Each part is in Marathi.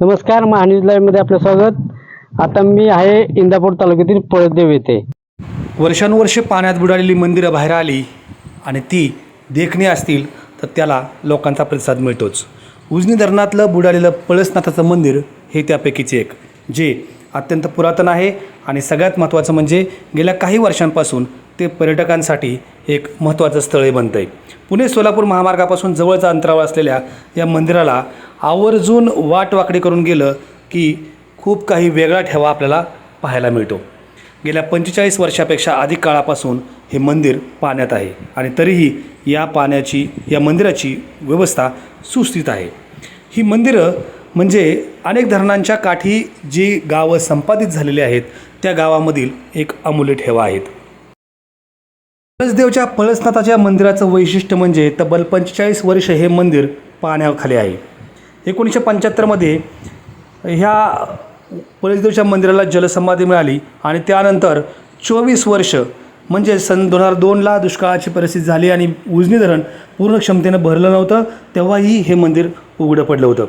नमस्कार महान्यूज लाईव्हमध्ये आपलं स्वागत. आता मी आहे इंदापूर तालुक्यातील पळदेव येथे. वर्षानुवर्षे पाण्यात बुडालेली मंदिरं बाहेर आली आणि ती देखणी असतील तर त्याला लोकांचा प्रतिसाद मिळतोच. उजनी धरणातलं बुडालेलं पळसनाथाचं मंदिर हे त्यापैकीच एक जे अत्यंत पुरातन आहे आणि सगळ्यात महत्त्वाचं म्हणजे गेल्या काही वर्षांपासून ते पर्यटकांसाठी एक महत्त्वाचं स्थळही बनतं आहे पुणे सोलापूर महामार्गापासून जवळचा अंतरावर असलेल्या या मंदिराला आवर्जून वाट वाकडी करून गेलं की खूप काही वेगळा ठेवा आपल्याला पाहायला मिळतो. गेल्या पंचेचाळीस वर्षापेक्षा अधिक काळापासून हे मंदिर पाण्यात आहे आणि तरीही या पाण्याची या मंदिराची व्यवस्था सुस्थित आहे. ही मंदिरं म्हणजे अनेक धरणांच्या काठी जी गावं संपादित झालेली आहेत त्या गावामधील एक अमूल्य ठेवा आहेत. पळसदेवच्या पळसनाथाच्या मंदिराचं वैशिष्ट्य म्हणजे तब्बल पंचेचाळीस वर्ष हे मंदिर पाण्याखाली आहे. एकोणीसशे पंच्याहत्तरमध्ये ह्या पळसदेवच्या मंदिराला जलसमाधी मिळाली आणि त्यानंतर चोवीस वर्ष म्हणजे सन दोन हजार दोनला दुष्काळाची परिस्थिती झाली आणि उजनी धरण पूर्ण क्षमतेनं भरलं नव्हतं तेव्हाही हे मंदिर उघडं पडलं होतं.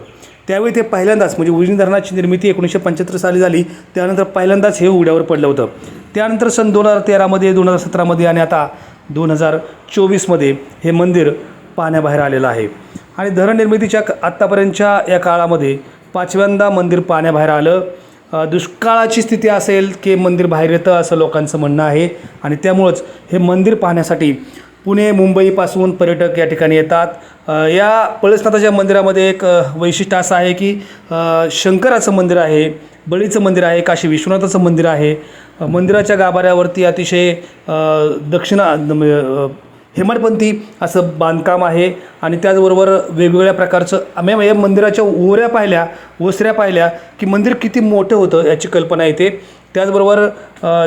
त्यावेळी ते पहिल्यांदाच म्हणजे उजनी धरणाची निर्मिती एकोणीसशे पंच्याहत्तर साली झाली त्यानंतर पहिल्यांदाच हे उघड्यावर पडलं होतं. त्यानंतर सन दोन हजार तेरामध्ये दोन हजार सतरामध्ये आणि आता दोन हजार चोवीसमध्ये हे मंदिर पाण्याबाहेर आलेलं आहे. आणि धरण निर्मितीच्या आत्तापर्यंतच्या या काळामध्ये पाचव्यांदा मंदिर पाण्याबाहेर आलं. दुष्काळाची स्थिती असेल की मंदिर बाहेर येतं असं लोकांचं म्हणणं आहे. आणि त्यामुळंच हे मंदिर पाहण्यासाठी पुणे मुंबईपासून पर्यटक या ठिकाणी येतात. या पळसनाथाच्या मंदिरामध्ये एक वैशिष्ट्य असं आहे की शंकराचं मंदिर आहे. बळीचं मंदिर आहे काशी विश्वनाथाचं मंदिर आहे. मंदिराच्या गाभाऱ्यावरती अतिशय दक्षिणा हेमाडपंथी असं बांधकाम आहे आणि त्याचबरोबर वेगवेगळ्या प्रकारचं आम्ही या मंदिराच्या ओऱ्या पाहिल्या ओसऱ्या पाहिल्या की मंदिर किती मोठं होतं याची कल्पना येते. त्याचबरोबर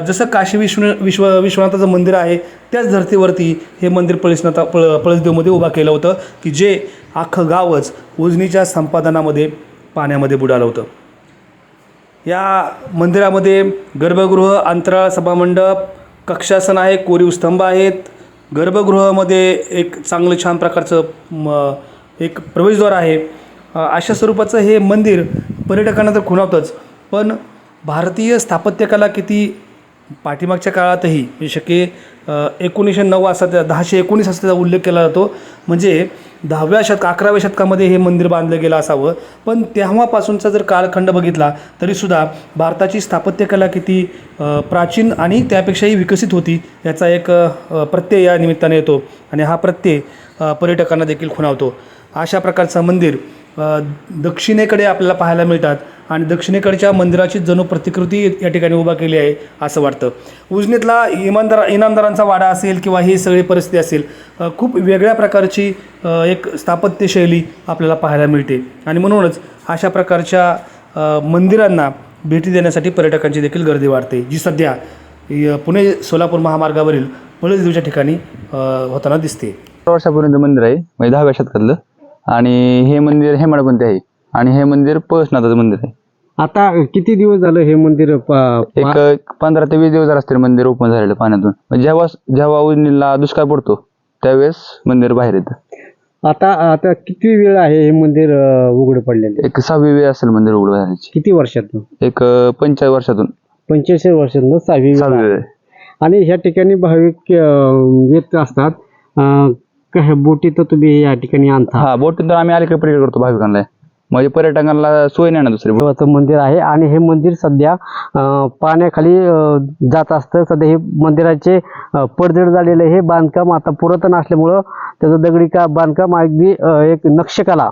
जसं काशी विश्व विश्व विश्वनाथाचं मंदिर आहे त्याच धर्तीवरती हे मंदिर पळसनाथा पळ पळसदेवमध्ये उभा केलं होतं की जे अख्खं गावच उजनीच्या संपादनामध्ये पाण्यामध्ये बुडालं होतं. या मंदिरामध्ये गर्भगृह अंतराळ सभामंडप कक्षासन आहे कोरीव स्तंभ आहेत. गर्भगृहामध्ये एक चांगलं छान प्रकारचं म एक प्रवेशद्वार आहे. अशा स्वरूपाचं हे मंदिर पर्यटकांना तर खुणावतंच. पण भारतीय स्थापत्यकला किती पाठीमागच्या काळातही म्हणजे शके एकोणीसशे नऊ असा त्या दहाशे एकोणीस असा त्याचा उल्लेख केला जातो. म्हणजे दहाव्या शतक अकराव्या शतकामध्ये हे मंदिर बांधलं गेलं असावं. पण तेव्हापासूनचा जर कालखंड बघितला तरीसुद्धा भारताची स्थापत्यकला किती प्राचीन आणि त्यापेक्षाही विकसित होती याचा एक प्रत्यय या निमित्ताने येतो. आणि हा प्रत्यय पर्यटकांना देखील खुणावतो. अशा प्रकारचं मंदिर दक्षिणेकडे आपल्याला पाहायला मिळतात. आणि दक्षिणेकडच्या मंदिराची जणू प्रतिकृती या ठिकाणी उभा केली आहे असं वाटतं. उजनीतला इमानदार इनामदारांचा वाडा असेल किंवा ही सगळी परिस्थिती असेल खूप वेगळ्या प्रकारची एक स्थापत्यशैली आपल्याला पाहायला मिळते. आणि म्हणूनच अशा प्रकारच्या मंदिरांना भेटी देण्यासाठी पर्यटकांची देखील गर्दी वाढते जी सध्या पुणे सोलापूर महामार्गावरील पळसदेवच्या ठिकाणी होताना दिसते. वर्षापर्यंत मंदिर आहे म्हणजे दहाव्या शतकातलं आणि हे मंदिर हेमाडपंथी आहे. आणि हे मंदिर पळसनाथाचं मंदिर आहे. आता किती दिवस झालं हे मंदिर प- एक पंधरा ते वीस दिवस झाले असतील मंदिर ओपन झालेलं पाण्यातून. म्हणजे जेव्हा जेव्हा उजनीला दुष्काळ पडतो त्यावेळेस मंदिर बाहेर येतं. आता आता किती वेळ आहे हे मंदिर अ, उघडं पडलेले? एक सहावी वेळ असेल मंदिर उघडं झाल्याची किती वर्षातून? एक अं, पंचेचाळीस वर्षातून. पंच्याऐंशी वर्षातून सहावी वेळ सहावी आहे. वेळ आणि ह्या ठिकाणी भाविक अ, येत असतात. अ, बोटी तर तुम्ही या ठिकाणी आणता. हा बोटीतून आम्ही अलीकडे पर्यटन करतो भाविकांना. म्हणजे पर्यटकांना सोय नाही ना दुसरी देवाचं मंदिर आहे आणि हे मंदिर सध्या पाण्याखाली जात असतं. सध्या हे मंदिराचे पडझड झालेलं हे बांधकाम आता पुरातन असल्यामुळं त्याचं दगडी का बांधकाम अगदी एक नक्षकला.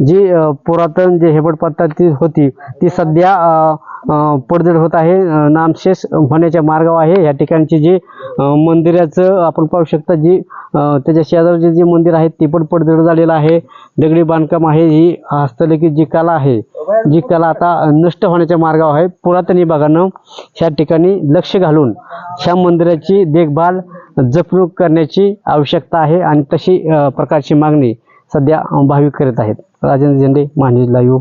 जी पुरातन जे हेबडपट्टाची होती ती सध्या अ, पडझड होत आहे. नामशेष होण्याच्या मार्गावर आहे. या ठिकाणची जी मंदिराचं आपण पाहू शकता जी त्याच्या शेजारचे जे मंदिर आहे ते पण पडझड झालेलं आहे. दगडी बांधकाम आहे ही हस्तलेखी जी कला आहे जी कला आता नष्ट होण्याच्या मार्गावर आहे. पुरातन विभागानं ह्या ठिकाणी लक्ष घालून ह्या मंदिराची देखभाल जपणूक करण्याची आवश्यकता आहे आणि तशी प्रकारची मागणी सध्या भाविक करीत आहेत. राजेंद्र झेंडे महान्यूज लाईव्ह.